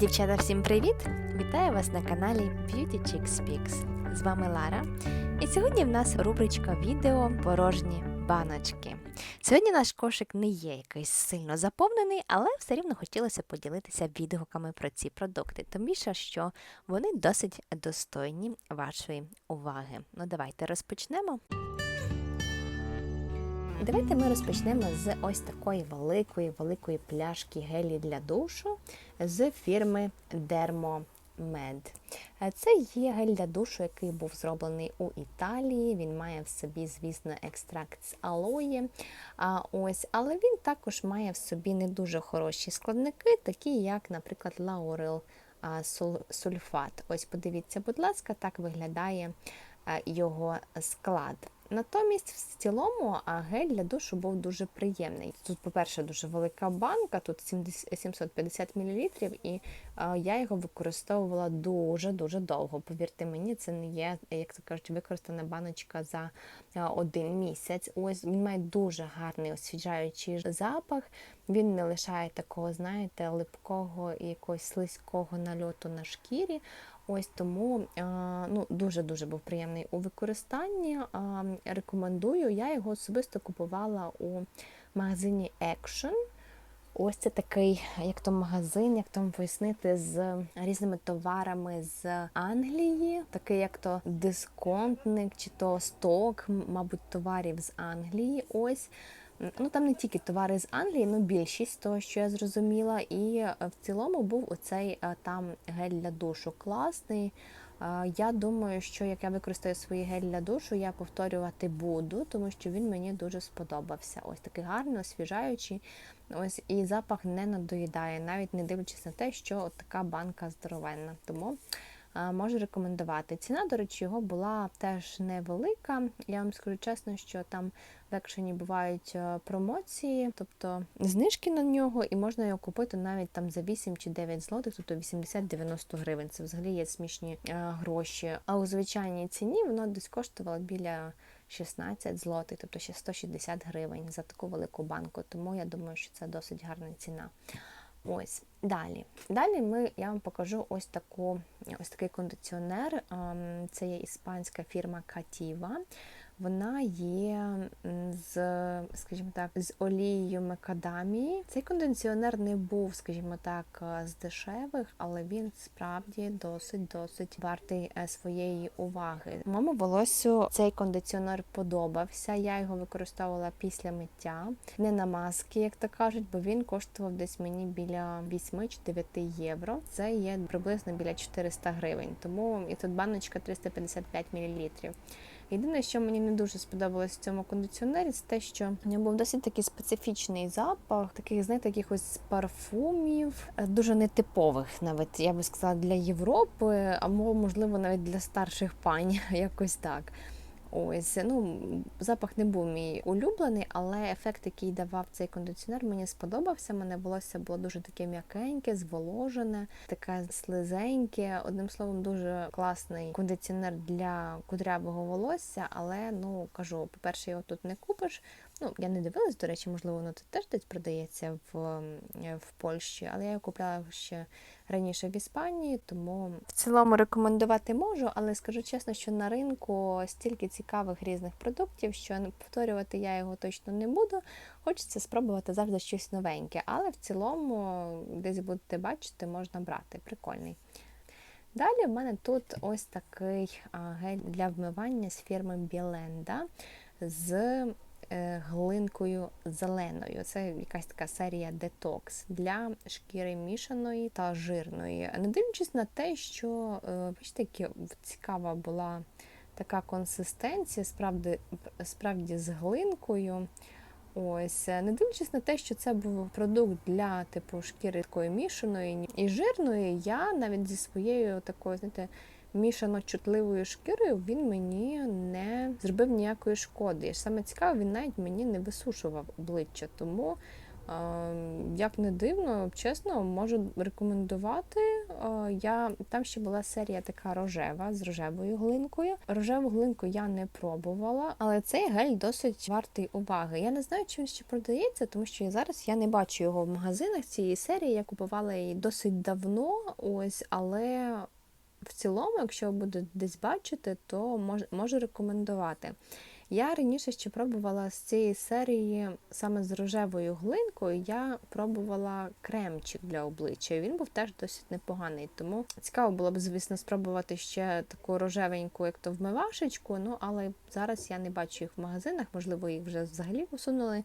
Дівчата, всім привіт! Вітаю вас на каналі Beauty Chicks Speaks. З вами Лара. І сьогодні в нас рубричка відео порожні баночки. Сьогодні наш кошик не є якийсь сильно заповнений, але все рівно хотілося поділитися відгуками про ці продукти. Більше, що вони досить достойні вашої уваги. Ну, давайте розпочнемо. Давайте ми розпочнемо з ось такої великої великої пляшки гелі для душу з фірми Dermomed. Е, Це є гель для душу, який був зроблений у Італії. Він має в собі, звісно, екстракт з алої. А, ось, але він також має в собі не дуже хороші складники, такі як, наприклад, лаурил а, сульфат. Ось подивіться, будь ласка, так виглядає його склад. Натомість, в цілому, гель для душу був дуже приємний. Тут, по-перше, дуже велика банка, тут 750 мл, і я його використовувала дуже-дуже довго. Повірте мені, це не є, як то кажуть, використана баночка за один місяць. Ось він має дуже гарний освіжаючий запах. Він не лишає такого, знаєте, липкого і якогось слизького нальоту на шкірі. Ось тому ну, дуже-дуже був приємний у використанні. Рекомендую. Я його особисто купувала у магазині Action. Ось це такий, як то магазин, як то пояснити, з різними товарами з Англії, такий як то дисконтник чи то сток, мабуть, товарів з Англії. Ось. Ну там не тільки товари з Англії, ну більшість того, що я зрозуміла. І е, в цілому був оцей е, там гель для душу класний. Е, Я думаю, що як я використаю свій гель для душу, я повторювати буду, тому що він мені дуже сподобався. Ось такий гарний, освіжаючий. Ось і запах не надоїдає, навіть не дивлячись на те, що от така банка здоровенна. Тому можу рекомендувати. Ціна, до речі, його була теж невелика. Я вам скажу чесно, що там в екшені бувають е, промоції, тобто знижки на нього, і можна його купити навіть там за 8 чи 9 злотих, тобто 80-90 гривень. Це взагалі є смішні е, гроші. А у звичайній ціні воно десь коштувало біля 16 злотих, тобто ще 160 гривень за таку велику банку. Тому я думаю, що це досить гарна ціна. Ось далі. Далі ми, я вам покажу ось таку, ось такий кондиціонер. Це є іспанська фірма Cativa. Вона є з, скажімо так, з олією макадамії. Цей кондиціонер не був, скажімо так, е, з дешевих, але він справді досить досить вартий е, своєї уваги. Моєму волосю цей кондиціонер подобався. Я його використовувала після миття, не на маски, як то кажуть, бо він коштував десь мені біля 8 чи 9 євро. Це є приблизно біля 400 гривень. Тому і тут баночка 355 мл. Єдине, що мені не дуже сподобалось в цьому кондиціонері, це те, що в ньому був досить такий специфічний запах, таких, знаєте, якихось парфумів, е, дуже нетипових, навіть я би сказала, для Європи, або можливо навіть для старших пань, якось так. Ось, ну, запах не був мій улюблений, але ефект, який давав цей кондиціонер, мені сподобався. Мене волосся було дуже таке м'якеньке, зволожене, таке слизеньке. Одним словом, дуже класний кондиціонер для кудрявого волосся, але ну кажу, по-перше, його тут не купиш. Ну, я не дивилась, до речі, можливо, воно тут теж десь продається в, е, в Польщі, але я його купляла ще раніше в Іспанії, тому в цілому рекомендувати можу, але скажу чесно, що на ринку стільки цікавих різних продуктів, що повторювати я його точно не буду. Хочеться спробувати завжди щось новеньке, але в цілому десь будете бачити, можна брати. Прикольний. Далі в мене тут ось такий гель для вмивання з фірми Біленда з глинкою зеленою. Це якась така серія детокс для шкіри мішаної та жирної. Не дивлячись на те, що е, бачите, яка цікава була така консистенція, справді, справді з глинкою. Ось, не дивлячись на те, що це був продукт для типу шкіри такої мішаної і жирної, я навіть зі своєю такою, знаєте, мішано-чутливою шкірою він мені не зробив ніякої шкоди. Саме цікаве, він навіть мені не висушував обличчя. Тому, е, як не дивно, чесно, можу рекомендувати. Е, я там ще була серія така рожева з рожевою глинкою. Рожеву глинку я не пробувала, але цей гель досить вартий уваги. Я не знаю, чи він ще продається, тому що зараз я не бачу його в магазинах цієї серії. Я купувала її досить давно, ось, але в цілому, якщо буде десь бачити, то мож, можу рекомендувати. Я раніше ще пробувала з цієї серії саме з рожевою глинкою. Я пробувала кремчик для обличчя. Він був теж досить непоганий. Тому цікаво було б, звісно, спробувати ще таку рожевеньку, як то вмивашечку. Ну але зараз я не бачу їх в магазинах. Можливо, їх вже взагалі усунули.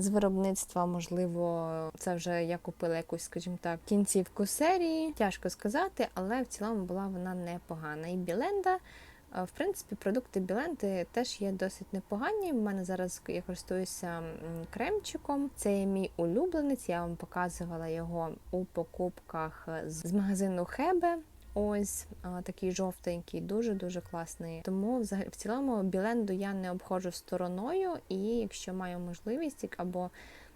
З виробництва, можливо, це вже я купила якусь, скажімо так, кінцівку серії. Тяжко сказати, але в цілому була вона непогана. І біленда в принципі, продукти Біленти теж є досить непогані. У мене зараз я користуюся кремчиком. Це мій улюбленець. Я вам показувала його у покупках з магазину Хебе. Ось такий жовтенький, дуже-дуже класний. Тому в цілому біленду я не обходжу стороною, і якщо маю можливість або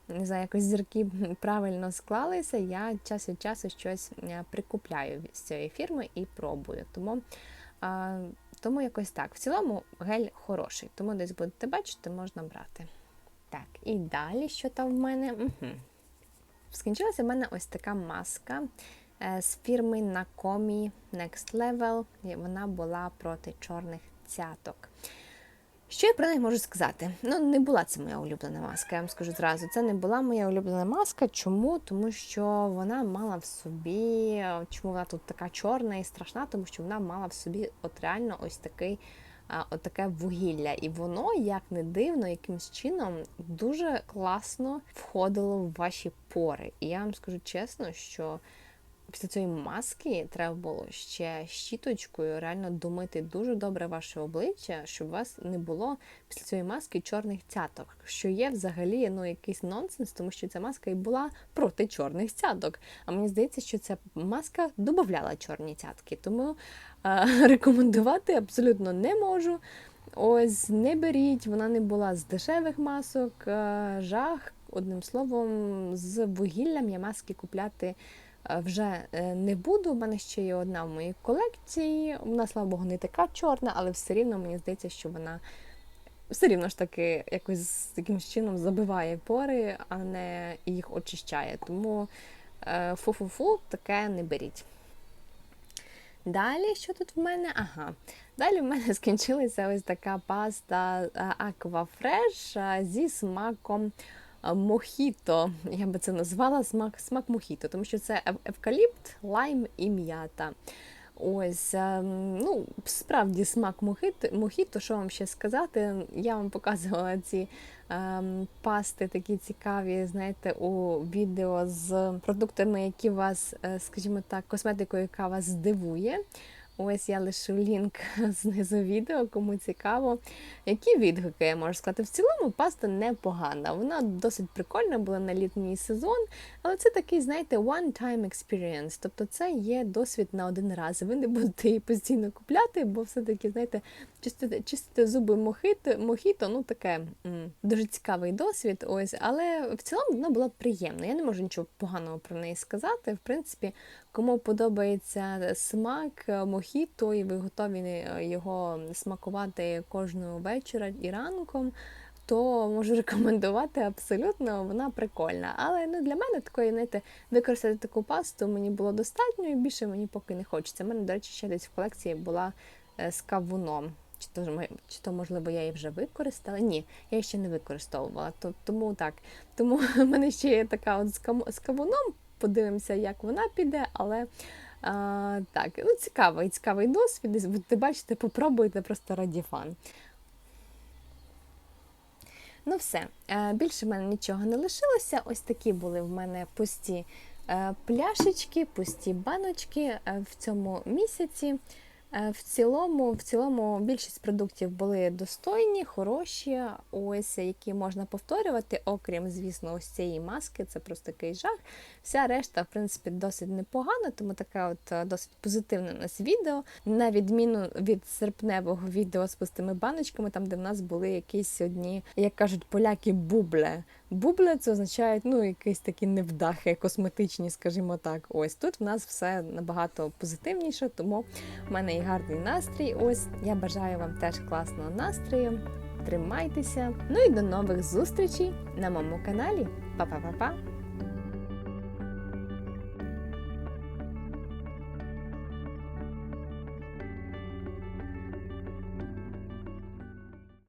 не знаю, якось зірки правильно склалися, я час від часу щось прикупляю з цієї фірми і пробую. Тому тому якось так. В цілому гель хороший, тому десь будете бачити, можна брати. Так, і далі, що там в мене? Угу. Скінчилася в мене ось така маска е, з фірми Nakomi Next Level. Вона була проти чорних цяток. Що я про неї можу сказати? Ну, не була це моя улюблена маска, я вам скажу зразу. Це не була моя улюблена маска. Чому? Тому що вона мала в собі, чому вона тут така чорна і страшна, тому що вона мала в собі от реально ось такий. От таке вугілля, і воно, як не дивно, якимсь чином дуже класно входило в ваші пори. І я вам скажу чесно, що після цієї маски треба було ще щіточкою реально домити дуже добре ваше обличчя, щоб у вас не було після цієї маски чорних цяток, що є взагалі ну, якийсь нонсенс, тому що ця маска і була проти чорних цяток. А мені здається, що ця маска додавала чорні цятки, тому е рекомендувати абсолютно не можу. Ось не беріть, вона не була з дешевих масок, жах. Одним словом, з вугіллям я маски купляти вже е, не буду. У мене ще є одна в моїй колекції. Вона, слава Богу, не така чорна, але все рівно мені здається, що вона все рівно ж таки якось якимось чином забиває пори, а не їх очищає. Тому е, фу-фу-фу, таке не беріть. Далі, що тут в мене? Ага. Далі в мене скінчилася ось така паста Aquafresh зі смаком мохіто, я би це назвала смак смак мохіто, тому що це евкаліпт, лайм і м'ята. Ось, ем, ну, справді смак мохіто, що вам ще сказати? Я вам показувала ці ем, пасти такі цікаві, знаєте, у відео з продуктами, які вас, е, скажімо так, косметикою, яка вас здивує. Ось я лишу лінк знизу відео, кому цікаво. Які відгуки я можу сказати? В цілому паста непогана. Вона досить прикольна була на літній сезон, але це такий, знаєте, one-time experience. Тобто це є досвід на один раз. Ви не будете її постійно купляти, бо все-таки, знаєте, чистити, чистити зуби мохіто, мохіто, ну таке дуже цікавий досвід. Ось, але в цілому вона була приємна. Я не можу нічого поганого про неї сказати. В принципі, кому подобається смак мохіто, і ви готові його смакувати кожного вечора і ранком. То можу рекомендувати абсолютно, вона прикольна. Але ну, для мене такої, знаєте, використати таку пасту мені було достатньо і більше мені поки не хочеться. У мене, до речі, ще десь в колекції була е, з кавуном. Чи то, чи то, можливо, я її вже використала? Ні, я її ще не використовувала. Тому так. Тому в мене ще є така от з кавуном. Подивимося, як вона піде, але а, так, ну цікавий, цікавий досвід. Будете бачите, попробуйте просто раді фан. Ну, все, е, більше в мене нічого не лишилося. Ось такі були в мене пусті е, пляшечки, пусті баночки е, в цьому місяці. Е, в цілому, в цілому, більшість продуктів були достойні, хороші, ось які можна повторювати, окрім, звісно, ось цієї маски, це просто такий жах. Вся решта, в принципі, досить непогана, тому таке от е, досить позитивне у нас відео. На відміну від серпневого відео з пустими баночками, там де в нас були якісь одні, як кажуть, поляки, бубле Бубля це означає ну, якісь такі невдахи, косметичні, скажімо так. Ось тут в нас все набагато позитивніше, тому в мене і гарний настрій. Ось я бажаю вам теж класного настрою. Тримайтеся. Ну і до нових зустрічей на моєму каналі. Па-па-па-па!